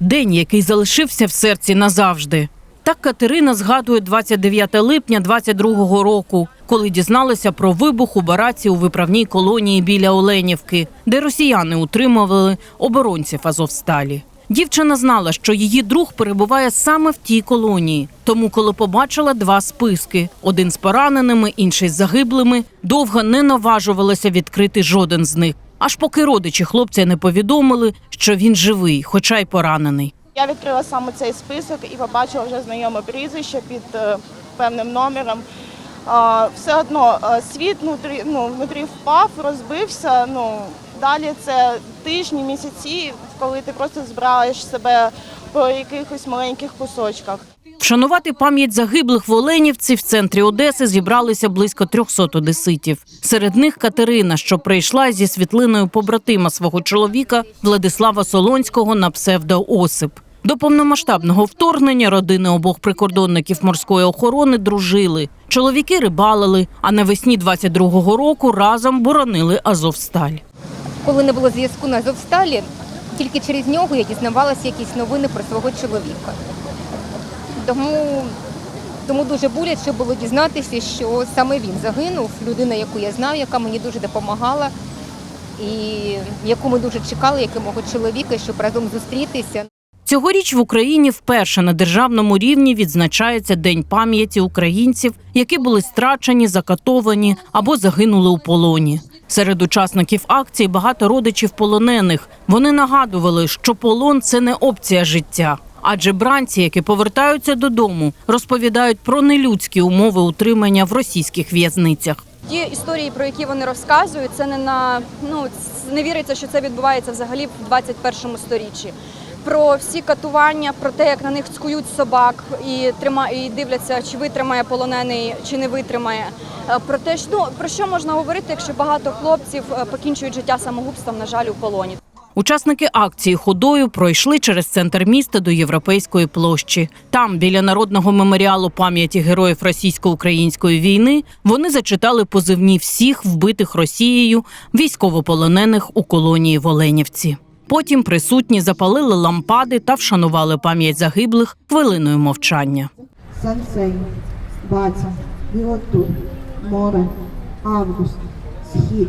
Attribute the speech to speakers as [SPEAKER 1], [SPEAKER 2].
[SPEAKER 1] день, який залишився в серці назавжди. Так Катерина згадує 29 липня 22-го року, коли дізналася про вибух у бараці у виправній колонії біля Оленівки, де росіяни утримували оборонців Азовсталі. Дівчина знала, що її друг перебуває саме в тій колонії. Тому, коли побачила два списки: один з пораненими, інший з загиблими, довго не наважувалася відкрити жоден з них. Аж поки родичі хлопця не повідомили, що він живий, хоча й поранений.
[SPEAKER 2] Я відкрила саме цей список і побачила вже знайоме прізвище під е, певним номером. Все одно е, світ внутрі, ну, внутрі впав, розбився. Ну, далі це тижні, місяці, коли ти просто збираєш себе по якихось маленьких кусочках.
[SPEAKER 1] Вшанувати пам'ять загиблих в Оленівці в центрі Одеси зібралися близько 300 одеситів. Серед них Катерина, що прийшла зі світлиною побратима свого чоловіка Владислава Солонського на псевдо Осип. До повномасштабного вторгнення родини обох прикордонників морської охорони дружили. Чоловіки рибалили, а навесні 22-го року разом боронили Азовсталь.
[SPEAKER 3] Коли не було зв'язку на Азовсталі, тільки через нього я дізнавалася якісь новини про свого чоловіка. Тому, тому дуже боляче було дізнатися, що саме він загинув, людина, яку я знаю, яка мені дуже допомагала, і яку ми дуже чекали, як і мого чоловіка, щоб разом зустрітися.
[SPEAKER 1] Цьогоріч в Україні вперше на державному рівні відзначається День пам'яті українців, які були страчені, закатовані або загинули у полоні. Серед учасників акції багато родичів полонених. Вони нагадували, що полон це не опція життя. Адже бранці, які повертаються додому, розповідають про нелюдські умови утримання в російських в'язницях.
[SPEAKER 4] Ті історії, про які вони розказують, це не на ну не віриться, що це відбувається взагалі в 21 сторіччі. Про всі катування, про те, як на них цькують собак і трима, і дивляться, чи витримає полонений, чи не витримає. Е, Про те, ну, про що можна говорити, якщо багато хлопців е, покінчують життя самогубством, на жаль, у полоні.
[SPEAKER 1] Учасники акції ходою пройшли через центр міста до Європейської площі. Там, біля народного меморіалу пам'яті героїв російсько-української війни, вони зачитали позивні всіх вбитих Росією військовополонених у колонії в Оленівці. Потім присутні запалили лампади та вшанували пам'ять загиблих хвилиною мовчання.
[SPEAKER 5] Сенсей, Баця, Віотур, море, август, схід.